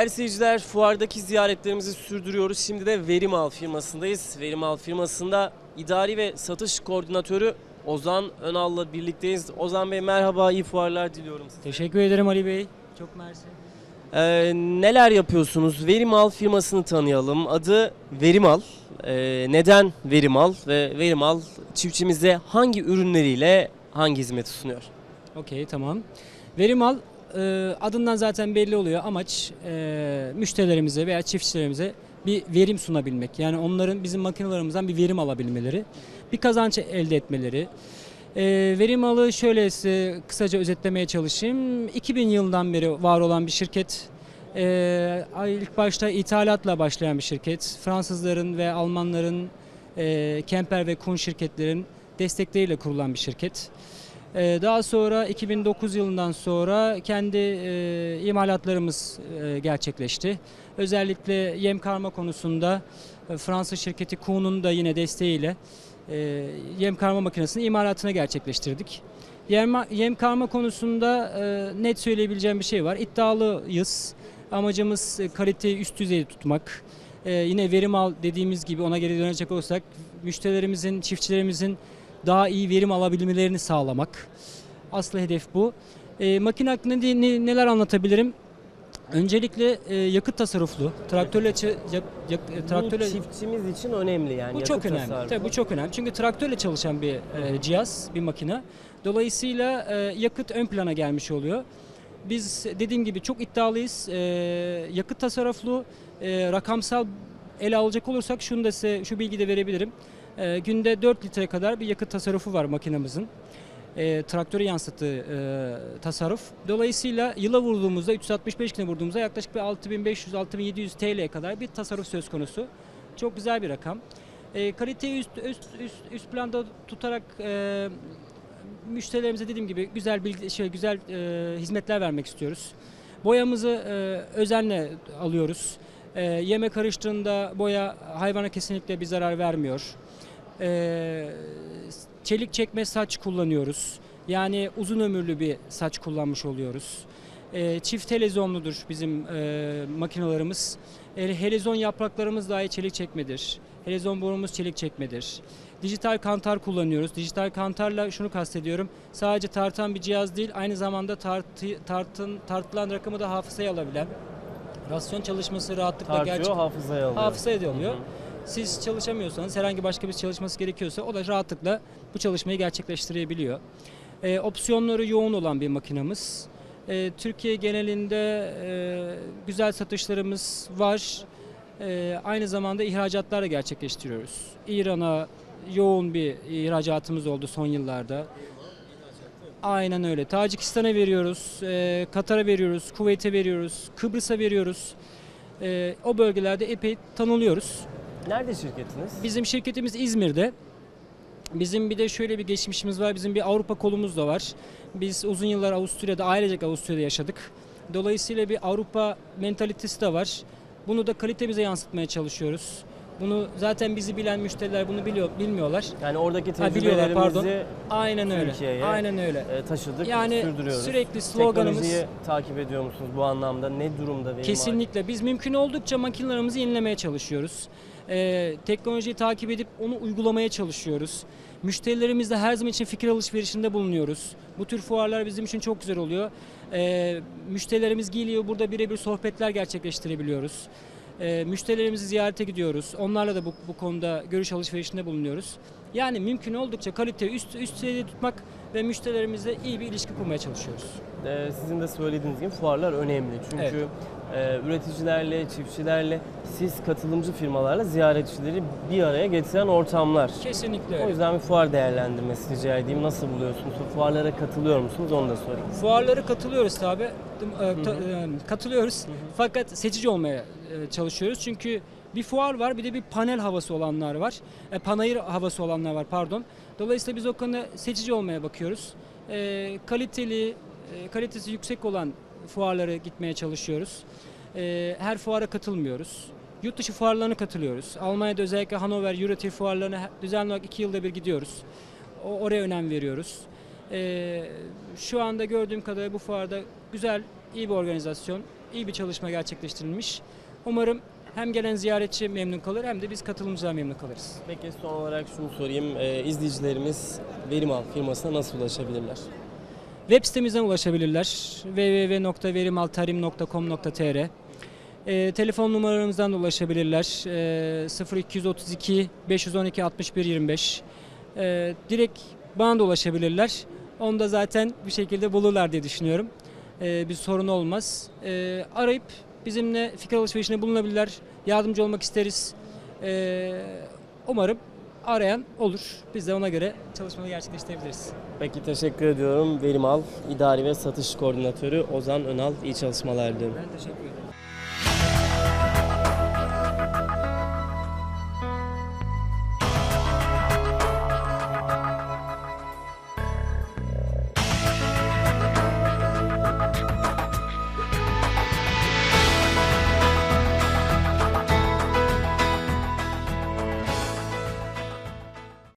Değerli seyirciler, fuardaki ziyaretlerimizi sürdürüyoruz. Şimdi de Verimal firmasındayız. Verimal firmasında idari ve satış koordinatörü Ozan Önal'la birlikteyiz. Ozan Bey merhaba, iyi fuarlar diliyorum size. Teşekkür ederim Ali Bey. Çok mersi. Ee, neler yapıyorsunuz? Verimal firmasını tanıyalım. Adı Verimal. Ee, neden Verimal ve Verimal çiftçimize hangi ürünleriyle hangi hizmeti sunuyor? Okey tamam. Verimal e, adından zaten belli oluyor. Amaç e, müşterilerimize veya çiftçilerimize bir verim sunabilmek. Yani onların bizim makinelerimizden bir verim alabilmeleri, bir kazanç elde etmeleri. E, verim alı şöyle size kısaca özetlemeye çalışayım. 2000 yılından beri var olan bir şirket. E, ilk başta ithalatla başlayan bir şirket. Fransızların ve Almanların Kemper ve Kuhn şirketlerin destekleriyle kurulan bir şirket. Ee, Daha sonra 2009 yılından sonra kendi e, imalatlarımız e, gerçekleşti. Özellikle yem karma konusunda e, Fransız şirketi Kuhn'un da yine desteğiyle e, yem karma makinesinin imalatını gerçekleştirdik. Yem, yem karma konusunda e, net söyleyebileceğim bir şey var. İddialıyız. Amacımız e, kaliteyi üst düzeyde tutmak. E, yine verim al dediğimiz gibi ona geri dönecek olursak müşterilerimizin, çiftçilerimizin daha iyi verim alabilmelerini sağlamak. Aslı hedef bu. E, makine hakkında ne- ne- neler anlatabilirim? Öncelikle e, yakıt tasarruflu. Traktörle yak- yak- e, traktörle Bu çiftçimiz için önemli yani. bu çok önemli. tasarrufu. Tabii bu çok önemli. Çünkü traktörle çalışan bir e, cihaz, bir makine. Dolayısıyla e, yakıt ön plana gelmiş oluyor. Biz dediğim gibi çok iddialıyız. E, yakıt tasarruflu, e, rakamsal ele alacak olursak şunu da size şu bilgi de verebilirim. E, günde 4 litre kadar bir yakıt tasarrufu var makinemizin. E, traktöre yansıttığı e, tasarruf. Dolayısıyla yıla vurduğumuzda 365 güne vurduğumuzda yaklaşık bir 6500-6700 TL'ye kadar bir tasarruf söz konusu. Çok güzel bir rakam. E, kaliteyi üst, üst, üst, üst planda tutarak e, müşterilerimize dediğim gibi güzel bilgi, şey güzel e, hizmetler vermek istiyoruz. Boyamızı e, özenle alıyoruz. E, yeme karıştığında boya hayvana kesinlikle bir zarar vermiyor. E, çelik çekme saç kullanıyoruz. Yani uzun ömürlü bir saç kullanmış oluyoruz. E, çift helezonludur bizim e, makinalarımız. E, helezon yapraklarımız dahi çelik çekmedir. Helezon borumuz çelik çekmedir. Dijital kantar kullanıyoruz. Dijital kantarla şunu kastediyorum. Sadece tartan bir cihaz değil, aynı zamanda tartı, tartın, tartılan rakamı da hafızaya alabilen. Rasyon çalışması rahatlıkla Tartıyor, gerçek hafızaya alıyor. hafızaya oluyor. Hı hı. Siz çalışamıyorsanız herhangi başka bir çalışması gerekiyorsa o da rahatlıkla bu çalışmayı gerçekleştirebiliyor. Ee, opsiyonları yoğun olan bir makinamız. Ee, Türkiye genelinde e, güzel satışlarımız var. Ee, aynı zamanda ihracatlar da gerçekleştiriyoruz. İran'a yoğun bir ihracatımız oldu son yıllarda. Aynen öyle. Tacikistan'a veriyoruz, e, Katar'a veriyoruz, Kuveyt'e veriyoruz, Kıbrıs'a veriyoruz. E, o bölgelerde epey tanınıyoruz. Nerede şirketiniz? Bizim şirketimiz İzmir'de. Bizim bir de şöyle bir geçmişimiz var. Bizim bir Avrupa kolumuz da var. Biz uzun yıllar Avusturya'da, ailecek Avusturya'da yaşadık. Dolayısıyla bir Avrupa mentalitesi de var. Bunu da kalitemize yansıtmaya çalışıyoruz. Bunu zaten bizi bilen müşteriler bunu biliyor, bilmiyorlar. Yani oradaki Ha, biliyorlar, pardon. tecrübelerimizi Aynen öyle. Türkiye'ye Aynen öyle. e, taşıdık, Yani sürdürüyoruz. sürekli sloganımız- Teknolojiyi takip ediyor musunuz bu anlamda? Ne durumda? Verim Kesinlikle. Biz mümkün oldukça makinelerimizi yenilemeye çalışıyoruz. Ee, teknolojiyi takip edip onu uygulamaya çalışıyoruz. Müşterilerimizle her zaman için fikir alışverişinde bulunuyoruz. Bu tür fuarlar bizim için çok güzel oluyor. Ee, müşterilerimiz geliyor, burada birebir sohbetler gerçekleştirebiliyoruz. Ee, müşterilerimizi ziyarete gidiyoruz. Onlarla da bu, bu konuda görüş alışverişinde bulunuyoruz. Yani mümkün oldukça kaliteyi üst, üst seviyede tutmak ve müşterilerimizle iyi bir ilişki kurmaya çalışıyoruz. Ee, sizin de söylediğiniz gibi fuarlar önemli. Çünkü Evet. E, üreticilerle, çiftçilerle, siz katılımcı firmalarla ziyaretçileri bir araya getiren ortamlar. Kesinlikle O yüzden bir fuar değerlendirmesi rica edeyim. Nasıl buluyorsunuz? Bu fuarlara katılıyor musunuz? Onu da sorayım. Fuarları katılıyoruz tabi. Katılıyoruz. Fakat seçici olmaya e, çalışıyoruz. Çünkü bir fuar var, bir de bir panel havası olanlar var. E, panayır havası olanlar var, pardon. Dolayısıyla biz o konuda seçici olmaya bakıyoruz. E, kaliteli, e, kalitesi yüksek olan fuarlara gitmeye çalışıyoruz. E, her fuara katılmıyoruz. Yurt dışı fuarlarına katılıyoruz. Almanya'da özellikle Hannover, Eurotier fuarlarına düzenli olarak iki yılda bir gidiyoruz. Oraya önem veriyoruz. Ee, şu anda gördüğüm kadarıyla bu fuarda güzel, iyi bir organizasyon. iyi bir çalışma gerçekleştirilmiş. Umarım hem gelen ziyaretçi memnun kalır hem de biz katılımcılar memnun kalırız. Peki son olarak şunu sorayım. Ee, izleyicilerimiz Verim Al firmasına nasıl ulaşabilirler? Web sitemizden ulaşabilirler. www.verimaltarim.com.tr e, Telefon numaramızdan da ulaşabilirler. E, 0232 512 61 25 e, Direkt bana da ulaşabilirler. Onu da zaten bir şekilde bulurlar diye düşünüyorum. E, bir sorun olmaz. E, arayıp bizimle fikir alışverişinde bulunabilirler. Yardımcı olmak isteriz. E, umarım arayan olur. Biz de ona göre çalışmayı gerçekleştirebiliriz. Peki teşekkür ediyorum. Verim Al İdari ve Satış Koordinatörü Ozan Önal iyi çalışmalar diliyorum. Ben teşekkür ederim.